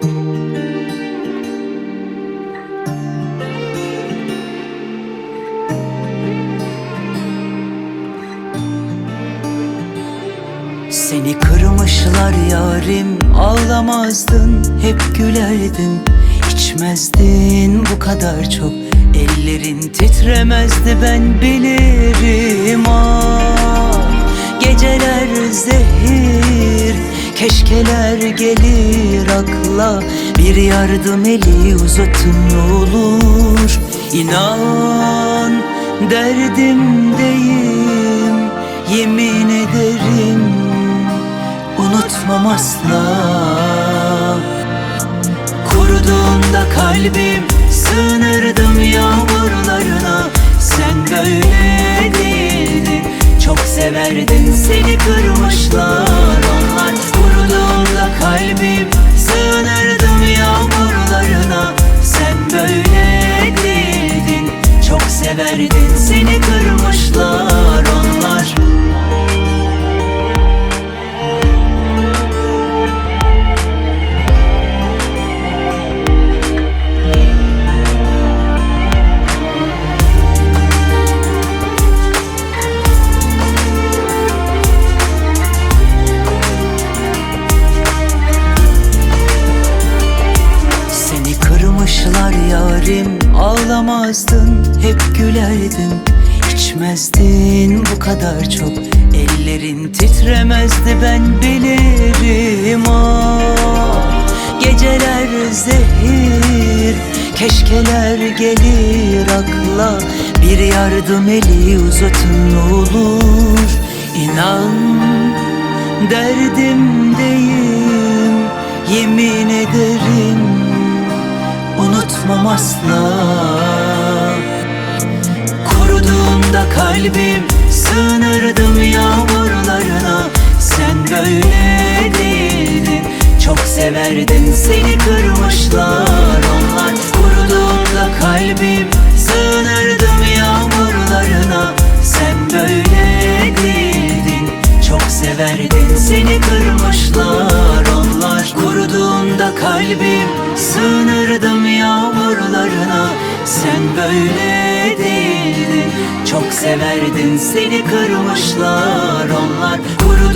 Seni kırmışlar yarim Ağlamazdın hep gülerdin. İçmezdin bu kadar çok Ellerin titremezdi ben bilirim. Ah Geceler zehir Keşkeler gelir akla. Bir yardım eli uzatın ne olur. İnan derdimdeyim Yemin ederim. Unutmam asla. Kuruduğunda kalbim sığınırdım yağmurlarına. Sen böyle değildin çok severdin seni kırmışlar sığınırdım yağmurlarına. Sen böyle değildin çok severdin seni kırmışlar yarim Ağlamazdın hep gülerdin. İçmezdin bu kadar çok Ellerin titremezdi ben bilirim. Ah Geceler zehir Keşkeler gelir akla. Bir yardım eli uzatın olur. İnan derdimdeyim Yemin ederim unutmam asla. Kuruduğunda kalbim sığınırdım yağmurlarına. Sen böyle değildin. Çok severdin seni kırmışlar onlar. Kuruduğunda kalbim sığınırdım yağmurlarına. Sen böyle değildin. Çok severdin seni kırmışlar Kuruduğunda kalbim sığınırdım yağmurlarına. Sen böyle değildin çok severdin seni kırmışlar onlar. Kalbim